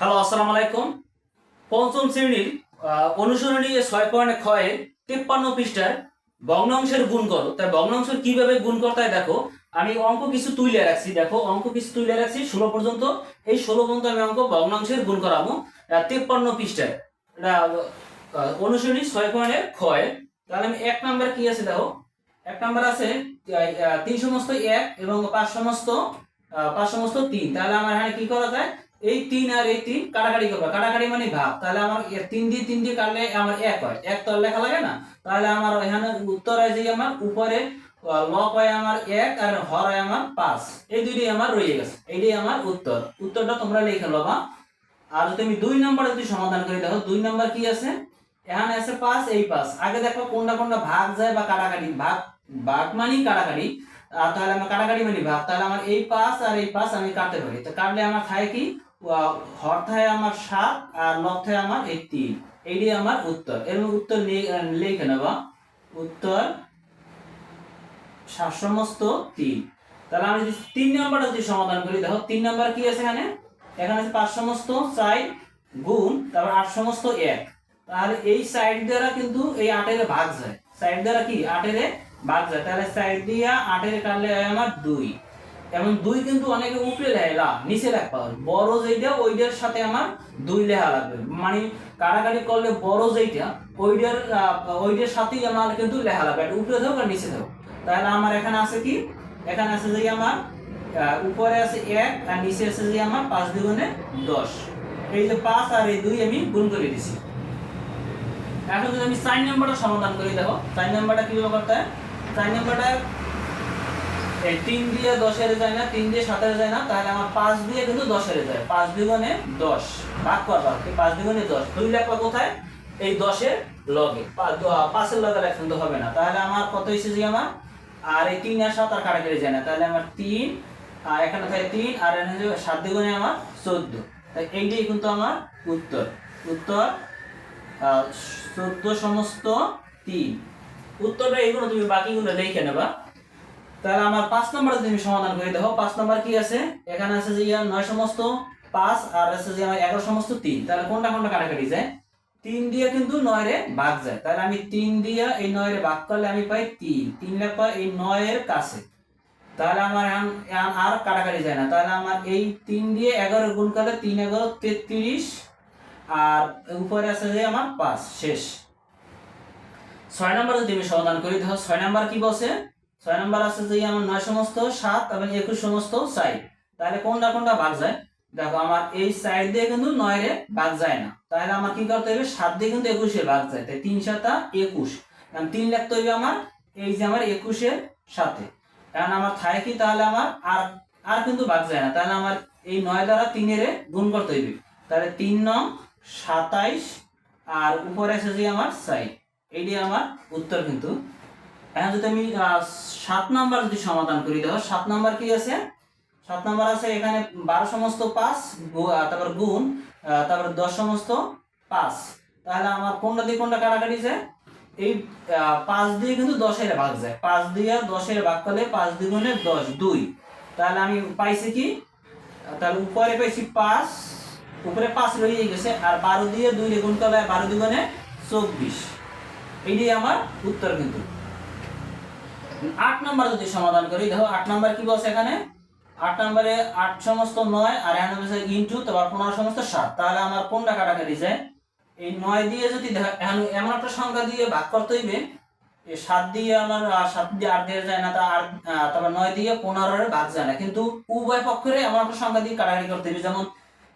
Hello, আসসালামু আলাইকুম। পঞ্চম শ্রেণির অনুসরণী ছয় পয়েন্ট ক্ষয়ের তেপ্পান্ন পৃষ্ঠার ভগ্নাংশের গুণ করো। তাই ভগ্নাংশের কীভাবে গুণ করতে হয় দেখো। আমি অঙ্ক কিছু তুলে রাখছি, দেখো। অঙ্ক কিছু তুলে রাখছি, ষোলো পর্যন্ত। এই ষোলো পর্যন্ত আমি অঙ্ক ভগ্নাংশের গুণ করাবো। তেপ্পান্ন পৃষ্ঠায়। অনুসরণী ছয় পয়েন্টের ক্ষয় তাহলে আমি এক নাম্বার কি আছে দেখো? এক নাম্বার আছে তিন সমস্ত এক এবং পাঁচ সমস্ত পাঁচ সমস্ত তিন। তাহলে আমার এখানে কি করা যায়? এই তিন আর এই তিন কাটাকাটি করবে। কাটাকাটি মানে ভাগ। তাহলে আমার তিন দিয়ে তিন দিয়ে কাটলে আমার এক হয়। এক তো লেখা লাগে না। তাহলে আমার এখানে উত্তর যে আমার, উপরে লব হয় আমার এক আর হর হয় আমার পাঁচ। এই দুইটি আমার রয়ে গেছে। এইটাই আমার উত্তর। উত্তরটা তোমরা লিখে লবা। আর আমি দুই নম্বর যদি সমাধান করি, দেখো দুই নম্বর কি আছে? এখানে আছে পাঁচ, এই পাঁচ। আগে দেখো কোনটা কোনটা ভাগ যায় বা কাটাকাটি। ভাগ ভাগ মানে কাটাকাটি। আর তাহলে আমার কাটাকাটি মানে ভাগ। তাহলে আমার এই পাঁচ আর এই পাঁচ আমি কাটতে পারি। তো কাটলে আমার থাকে কি? আহ, হর থাকে আমার সাত আর লব থাকে আমার এই তিন আমার উত্তর। এর উত্তর লিখে নেবা। উত্তর সাত সমস্ত তিন। তাহলে আমি যদি তিন যদি সমাধান করি দেখো তিন নাম্বার কি আছে এখানে? এখানে আছে পাঁচ সমস্ত চার গুণ তারপর আট সমস্ত এক। তাহলে এই সাইড দ্বারা কিন্তু এই আটের ভাগ যায়। সাইড দ্বারা কি? আটের ভাগ যায়। তাহলে সাইড দিয়া আটের কাটলে আমার দুই। এবং দুই কিন্তু অনেকে উপরে লেখে লা, নিচে লেখা বড় যেইটা, ওইটার সাথে আমার দুই লেখা লাগবে। মানে কাটাকাটি করলে বড় যেইটা, ওইটার ওইটার সাথেই আমার কিন্তু লেখা লাগবে। উপরে থাকুক আর নিচে থাকুক। তাহলে আমার এখানে আছে কি? এখানে আছে যে আমার উপরে আছে এক আর নিচে আছে যে আমার পাঁচ দ্বিগুণে দশ। এই যে পাঁচ আর এই দুই আমি গুণ করে দিছি। এখন যদি আমি চার নাম্বারটা সমাধান করি, দেখো, চার নাম্বারটা কীভাবে করতে হয়? চার নাম্বারটা এই তিন দিয়ে দশের যায় না, তিন দিয়ে সাতের যায় না, তাহলে আমার পাঁচ দিয়ে কিন্তু দশের যায়। পাঁচ দ্বিগুণে দশ। ভাগ করবা পাঁচ দ্বিগুণে দশ। দুই লেখবা কোথায়? এই দশের লগে। পাঁচের লগে লেখা কিন্তু হবে না। তাহলে আমার কত যে আমার? আর এই তিন আর সাত আর কাটাকাটি যায় না। তাহলে আমার তিন, আর এখানে থাকে তিন, আর এখানে সাত দ্বিগুণে আমার চোদ্দ। তাই এইটাই কিন্তু আমার উত্তর। উত্তর চোদ্দ সমস্ত তিন। উত্তরটা এইগুলো তুমি বাকিগুলো লিখে নেবা। তাহলে আমার পাঁচ নম্বর যদি আমি সমাধান করি, দেখো পাঁচ নম্বর কি আছে? এখানে আছে যে নয় সমস্ত পাঁচ, আর আছে যে আমার এগারো সমস্ত তিন। তাহলে কোনটা কোনটা কাটাকাটি যায়? তিন দিয়ে কিন্তু নয় রে ভাগ যায়। তাহলে আমি তিন দিয়ে এই নয় রে ভাগ করলে আমি পাই তিন। তিন পাই এই নয়ের কাছে। তাহলে আমার আর কাটাকাটি যায় না। তাহলে আমার এই তিন দিয়ে এগারো গুণ করলে তিন এগারো তেত্রিশ, আর উপরে আছে যে আমার পাঁচ, শেষ। ছয় নম্বর যদি আমি সমাধান করি, দেখো ছয় নম্বর কি বসে ছয় নম্বর আছে যে আমার নয় সমস্ত, সাত এবং একুশ সমস্ত সাইড তাহলে কোনটা কোনটা ভাগ যায়? দেখো, আমার এই সাইড দিয়ে কিন্তু নয় রে ভাগ যায় না। তাহলে আমার কি করতে হবে? সাত দিয়ে কিন্তু একুশে ভাগ যায়। তাই তিন সাতা একুশ। কারণ তিন লিখতে হবে আমার, এই যে আমার একুশের সাথে কারণ আমার থাকে কি? তাহলে আমার আর আর কিন্তু ভাগ যায় না। তাহলে আমার এই নয় দ্বারা তিনের গুণ করতে হইবে তাহলে তিন নং সাতাইশ আর উপরে আছে যে আমার সাইড এইটি আমার উত্তর কিন্তু। এখন যদি আমি সাত নাম্বার যদি সমাধান করি, দেখো সাত নাম্বার কি আছে? সাত নাম্বার আছে এখানে বারো সমস্ত পাঁচ তারপর গুণ তারপর দশ সমস্ত পাঁচ। তাহলে আমার কোনটা দিয়ে কোনটা কাটাকাটি যায় এই পাঁচ দিয়ে কিন্তু দশের ভাগ যায়। পাঁচ দিয়ে দশের ভাগ করলে পাঁচ দ্বিগুণে দশ, দুই। তাহলে আমি পাইছি কি? তাহলে উপরে পাইছি পাঁচ, উপরে পাঁচ রয়ে গেছে, আর বারো দিয়ে দুই গুণ করলে বারো দ্বিগুণে চব্বিশ। এইটাই আমার উত্তর কিন্তু। আট নাম্বার যদি সমাধান করি, দেখো আট নাম্বার কি বলছে এখানে? আট নম্বরে আট সমস্ত নয় আর এখানে বলছে ইন্টু তারপর পনেরো সমস্ত সাত। তাহলে আমার কোনটা কাটাকাটি যায় এই নয় দিয়ে যদি এমন একটা সংখ্যা দিয়ে ভাগ করতে হইবে, এই সাত দিয়ে আমার সাত দিয়ে আট দিয়ে যায় না, তা আট তারপর নয় দিয়ে পনেরোর ভাগ যায় না। কিন্তু উভয় পক্ষের এমন একটা সংখ্যা দিয়ে কাটাকাটি করতে হবে যেমন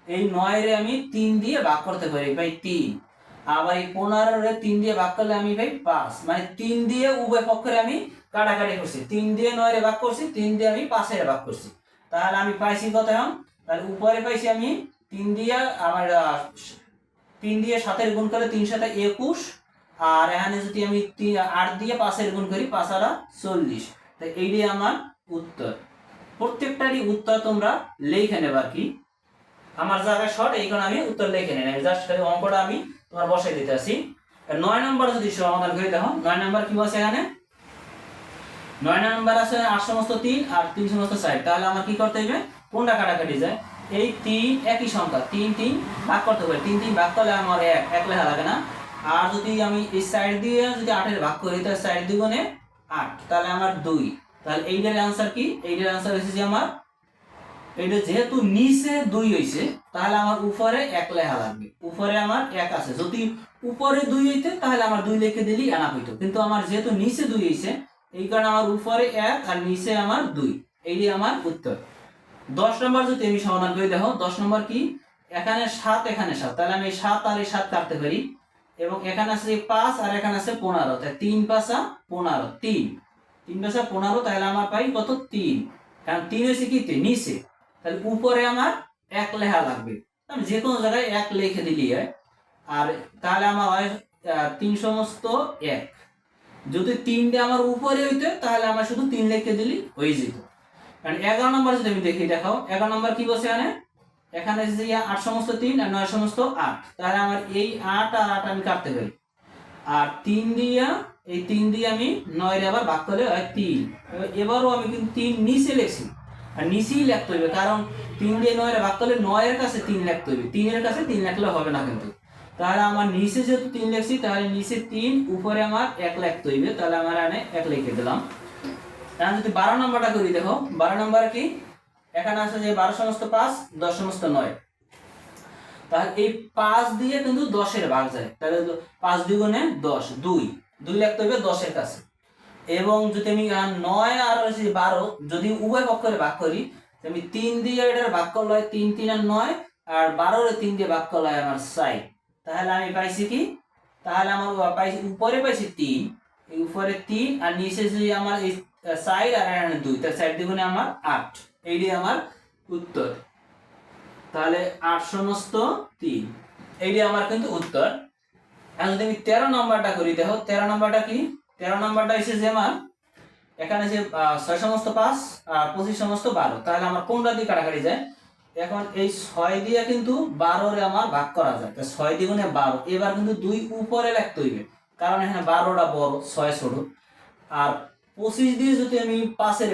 এই নয়ের আমি তিন দিয়ে ভাগ করতে পারি ভাই তিন, আবার এই পনেরোরে তিন দিয়ে ভাগ করলে আমি ভাই পাঁচ। মানে তিন দিয়ে উভয় পক্ষের আমি কাটাকাটি করছি। তিন দিয়ে নয়ের ভাগ করছি, তিন দিয়ে আমি পাঁচের ভাগ করছি। তাহলে আমি পাইছি কত এখন? তাহলে উপরে পাইছি আমি তিন দিয়ে, আমার তিন দিয়ে সাতের গুণ করে তিন সাথে একুশ, আর এখানে যদি আমি আট দিয়ে পাঁচের গুণ করি, পাঁচ আরা চল্লিশ। তাই এইটাই আমার উত্তর। প্রত্যেকটারই উত্তর তোমরা লিখে নেবা আর কি? আমার জায়গায় শর্ট এইখানে আমি উত্তর লিখে নেই। জাস্ট খালি অঙ্কটা আমি তোমার বসাই দিতে আসি নয় নম্বর যদি সমাধান করি দেখো, নয় নম্বর কি বলছে এখানে? নয় নাম্বার আছে আট সমস্ত তিন আর তিন সমস্ত সাইড তাহলে আমার কি করতে হবে কোনটা কাটাকাটি যায়? এই তিন একই সংখ্যা, তিন তিন ভাগ করতে পারি তিন তিন ভাগ করলে আমার এক এক লেখা লাগে না। আর যদি আমি এই সাইড দিয়ে যদি আটের ভাগ করি, তাহলে সাইড দ্বিগুণে আট। তাহলে আমার দুই। তাহলে এইটার আনসার কি? এইটার আনসার হয়েছে যে আমার এটা যেহেতু নিচে দুই হইছে, তাহলে আমার উপরে এক লেখা লাগবে। উপরে আমার এক আছে। যদি উপরে দুই হইতে, তাহলে আমার দুই লিখে দিলেই আনা হইতো। কিন্তু আমার যেহেতু নিচে দুই হইছে এই কারণে আমার উপরে এক আর নিচে আমার দুই। এইটাই আমার উত্তর। দশ নম্বর যদি আমি সমাধান করে দেখো, দশ নম্বর কি? এখানে সাত এখানে সাত। তাহলে আমি সাত আর এই সাত কাটতে পারি। এবং এখানে আছে পাঁচ আর এখানে আছে পনেরো। তাহলে তিন পাঁচা পনেরো, তিন। তিন পাঁচা পনেরো, তাহলে আমার পাই কত? তিন। কারণ তিন হয়েছে কি? নিচে। তাহলে উপরে আমার এক লেখা লাগবে। আমি যে কোনো জায়গায় এক লিখে দিলি হয়। আর তাহলে আমার হয় তিন সমস্ত এক। যদি তিনটে আমার উপরে হইতো, তাহলে আমার শুধু তিন লিখে দিলি হয়ে যেত। কারণ এগারো নম্বর যদি আমি দেখি, দেখাও, এগারো নম্বর কি বসে এখানে? এখানে যে আট সমস্ত তিন আর নয় সমস্ত আট। তাহলে আমার এই আট আর আট আমি কাটতে পারি। আর তিন দিয়া, এই তিন দিয়ে আমি নয় আবার ভাগ করলে হয় তিন। এবারও আমি কিন্তু তিন নিচে লিখছি। আর নিচেই লিখতে হবে কারণ তিন দিয়ে নয় ভাগ করলে নয়ের কাছে তিন লিখতে হবে তিনের কাছে তিন লিখলে হবে না কিন্তু। তাহলে আমার নিচে যেহেতু তিন লিখছি, তাহলে নিচে তিন, উপরে আমার এক লিখতে হইবে তাহলে আমার এখানে এক লিখে দিলাম। এখন যদি বারো নম্বরটা করি, দেখো, বারো নম্বর কি? এখানে আছে যে বারো সমস্ত পাঁচ, দশ সমস্ত নয়। তাহলে এই পাঁচ দিয়ে কিন্তু দশের ভাগ যায়। তাহলে পাঁচ দ্বিগুণে দশ, দুই। দুই লিখতে হবে দশের কাছে। এবং যদি আমি নয় আর হচ্ছে বারো, যদি উভয় পক্ষের ভাগ করি আমি তিন দিয়ে এটার ভাগ করলে তিন তিন আর নয়, আর বারোর তিন দিয়ে ভাগ করলে আমার সাই তাহলে আমি পাইছি কি? তাহলে আমার পাইছি, উপরে পাইছি তিন। এই উপরে তিন আর নিচে যে আমার এই সাইড আর এখানে দুই, তার সাইড দ্বিগুণে আমার আট। এইটাই আমার উত্তর। তাহলে আট সমস্ত তিন। এইটাই আমার কিন্তু উত্তর। এখন যদি আমি তেরো নম্বরটা করি, দেখো তেরো নম্বরটা কি? তেরো নম্বরটা হচ্ছে যে আমার, এখানে যে ছয় সমস্ত পাঁচ আর পঁচিশ সমস্ত বারো। তাহলে আমার কোনটা দিয়ে কাটাকাটি যায়? এখন এই ছয় দিয়ে কিন্তু বারোরে আমার ভাগ করা যায়। তো ছয় দ্বিগুণে বারো, এবার কিন্তু দুই উপরে লিখতে হইবে। কারণ এখানে বারোটা বড়, ছয় ছোট। আর পঁচিশ দিয়ে যদি আমি পাঁচের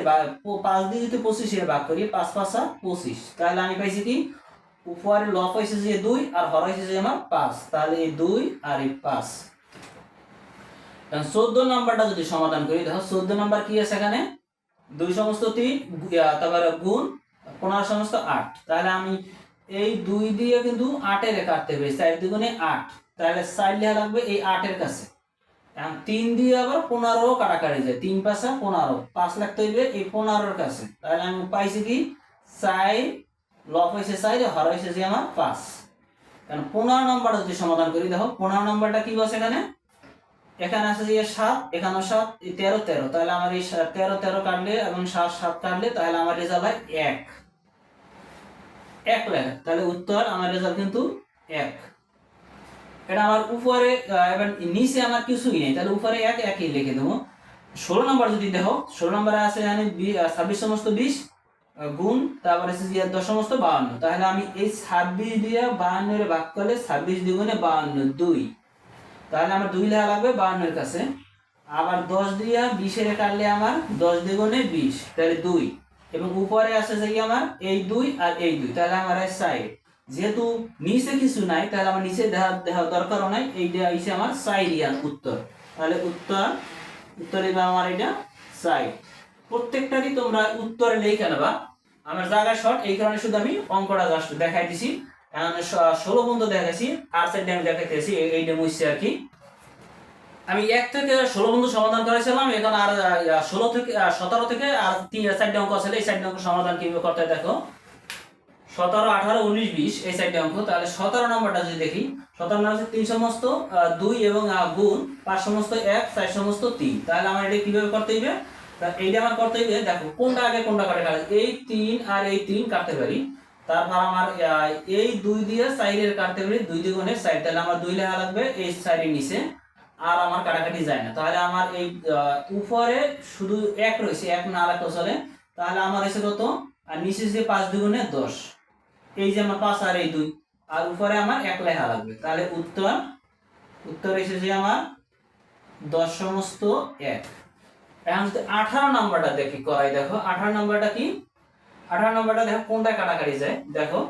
পাঁচ দিয়ে যদি পঁচিশের ভাগ করি, পাঁচ পাঁচ পাঁচা পঁচিশ, তাহলে আমি পাইছি কি? উপরে লফ হয়েছে যে দুই আর হর হয়েছে যে আমার পাঁচ, তাহলে এই দুই আর এই পাঁচ। চোদ্দ নাম্বারটা যদি সমাধান করি, দেখো চোদ্দ নাম্বার কি আছে এখানে? দুই সমস্ত তিন তারপরে গুণ পনেরো সমস্ত আট। তাহলে আমি এই দুই দিয়ে কিন্তু আটের কাটতে পারি চার দুগুণে আট। তাহলে সাইড লেখা লাগবে এই আটের কাছে। এখন তিন দিয়ে আবার পনেরো কাটাকাটি যায়। তিন পাঁচা পনেরো। পাঁচ লাগতে হইবে এই পনেরোর কাছে। তাহলে আমি পাইছি কি? চাই লফ হয়েছে চাই হর হয়েছে যে আমার পাঁচ। কারণ পনেরো নম্বরটা যদি সমাধান করি, দেখো পনেরো নম্বরটা কি বসে এখানে? এখানে আছে যে সাত, এখানেও সাত তেরো তেরো। তাহলে আমার এই তেরো তেরো কাটলে এবং সাত সাত কাটলে তাহলে আমার রেজাল্ট হয় এক। এক লেখা। তাহলে উত্তর, আমার রেজাল্ট কিন্তু এক। এটা আমার উপরে এবার নিচে আমার কিছুই নেই। তাহলে উপরে এক, একই লিখে দেবো। ষোলো নম্বর যদি দেখো, ষোলো নম্বরে আছে এখানে ছাব্বিশ সমস্ত বিশ গুণ, তারপরে দশ সমস্ত বাহান্ন। তাহলে আমি এই ছাব্বিশ দিয়ে বাহান্নের ভাগ করলে ছাব্বিশ দ্বিগুণে বাহান্ন, দুই। তাহলে আমার দুই লেখা লাগবে বাহান্নের কাছে। আবার দশ দিয়া বিশের কাটলে আমার দশ দ্বিগুণে বিশ, তাহলে দুই। এবং উপরে আছে যে আমার? এই দুই আর এই দুই। তাহলে আমার সাইড যেহেতু নিচে কিছু নাই, তাহলে আমার নিচে দেখা দেখা দরকারও নাই। এইটা হচ্ছে আমার সাইডিয়ান উত্তর। তাহলে উত্তর উত্তর এবার আমার এটা সাইড প্রত্যেকটারই তোমরা উত্তরে লিখে নেবা। আমার জায়গা শর্ট এই কারণে শুধু আমি অঙ্কটা জাস্ট দেখাই দিছি ষোলো পর্যন্ত দেখাইছি আর সাইডে আমি দেখাইতেছি। এইটা মুছছে আর কি। আমি এক থেকে ষোলো বন্ধু সমাধান করেছিলাম, এখন আর ষোলো থেকে সতেরো থেকে আর তিন চারটে অঙ্ক আছে, এই চারটে অঙ্ক সমাধান কীভাবে করতে দেখো। সতেরো, আঠারো, উনিশ, বিশ, এই চারটে অঙ্ক। তাহলে সতেরো নম্বরটা যদি দেখি, সতেরো নম্বর তিন সমস্ত দুই এবং গুণ, পাঁচ সমস্ত এক, চার সমস্ত তিন। তাহলে আমার এটা কীভাবে করতে হইবে? এইটা আমার করতে হইবে, দেখো, কোনটা আগে, কোনটা কাটে কাটে? এই তিন আর এই তিন কাটতে পারি। তারপর আমার এই দুই দিয়ে সাইডের কাটতে পারি, দুই দ্বিগুণের সাইড তাহলে আমার দুই লেখা লাগবে, এই সাইডের নিচে। আর আমার কাটাকাটি যায় না। তাহলে আমার এই উপরে শুধু এক রয়েছে, এক না রাখতে চলে। তাহলে আমার এসে কত? আর নিচে যে পাঁচ দুগুণে দশ। এই যে আমার পাঁচ আর এই দুই। আর উপরে আমার এক লেখা লাগবে। তাহলে উত্তর উত্তর এসেছে আমার দশ সমস্ত এক। এখন যদি আঠারো নাম্বারটা দেখি, করাই দেখো। আঠারো নাম্বারটা কি? আঠারো নম্বরটা দেখো কোনটা কাটাকাটি যায়? দেখো।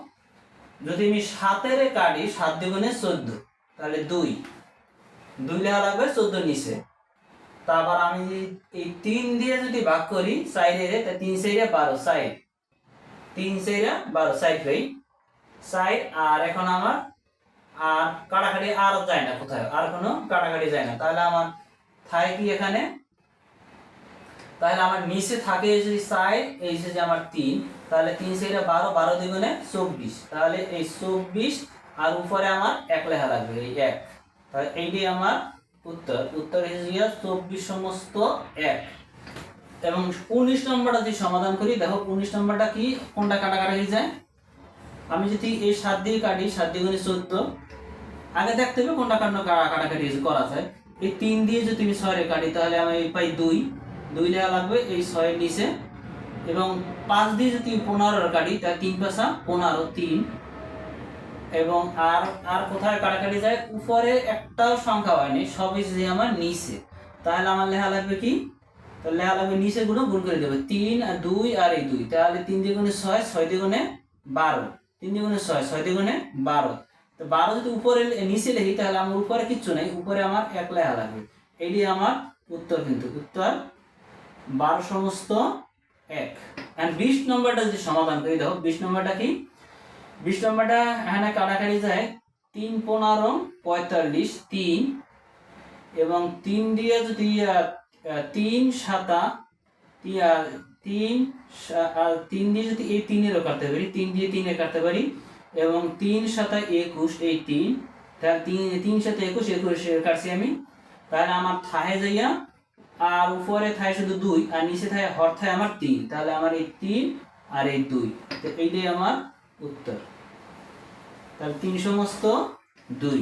যদি আমি সাতের কাটি, সাত দ্বিগুণে চোদ্দ। তাহলে দুই। দুই লেখা লাগবে চোদ্দ নিচে তারপর আমি যদি এই তিন দিয়ে যদি ভাগ করি সাইডে তা তিন সাইডে বারো সাইড তিন সাইডে বারো সাইড হই সাইড আর এখন আমার, আর কাটাকাটি আর যায় না কোথায়? আর কোনো কাটাকাটি যায় না। তাহলে আমার থাকে কি এখানে? তাহলে আমার নিচে থাকে এই যে সাইড এই যে আমার তিন, তাহলে তিন সাইডে বারো বারো দ্বিগুণে চব্বিশ। তাহলে এই চব্বিশ আর উপরে আমার এক লেখা লাগবে, এই এক। এইটি আমার উত্তর। উত্তর হিসেবে চব্বিশ সমস্ত এক। এবং উনিশ নম্বরটা যদি সমাধান করি, দেখো উনিশ নম্বরটা কি? কোনটা কাটাকাটি হয়ে যায়? আমি যদি এই সাত দিয়ে কাটি, সাত দ্বিগুণে চোদ্দ, আগে দেখতে হবে কোনটা কাটানো কাটাকাটি করা যায়। এই তিন দিয়ে যদি আমি ছয় কাটি, তাহলে আমি পাই দুই। দুই লেখা লাগবে এই ছয়ের নিচে। এবং পাঁচ দিয়ে যদি পনেরো কাটি, তাহলে তিন পাশা পনেরো, তিন। এবং আর আর কোথায় কাটাকাটি যায়? উপরে একটাও সংখ্যা হয়নি, সবই যদি আমার নিচে। তাহলে আমার লেখা লাগবে কি? তাহলে লেখা লাগবে নিচে গুলো গুণ করে দেবে। তিন, আর দুই, আর এই দুই। তাহলে তিন দ্বিগুণে ছয় ছয় দ্বিগুণে বারো। তিন দ্বিগুণে ছয় ছয় দ্বিগুণে বারো। তো বারো যদি উপরে নিচে লিখি, তাহলে আমার উপরে কিচ্ছু নেই। উপরে আমার এক লেখা লাগবে। এটি আমার উত্তর কিন্তু। উত্তর বারো সমস্ত এক। অ্যান্ড বিশ নম্বরটা যদি সমাধান করি, দেখো, বিশ নম্বরটা কি? বিশ নম্বরটা, এখানে কাটাকাটি যায়। তিন পনেরো পঁয়তাল্লিশ, তিন। এবং তিন দিয়ে যদি তিন সাতা তিন তিন দিয়ে যদি এই তিনেরও কাটতে পারি, তিন দিয়ে তিনে কাটতে পারি, এবং তিন সাতা একুশ, এই তিন। তাহলে তিন তিন সাথে একুশ একুশ কাটছি আমি। তাহলে আমার থাহে যাইয়া, আর উপরে থায় শুধু দুই, আর নিচে থায় হর থায় আমার তিন। তাহলে আমার এই তিন আর এই দুই। তো এইটাই আমার উত্তর। তাহলে তিন সমস্ত দুই।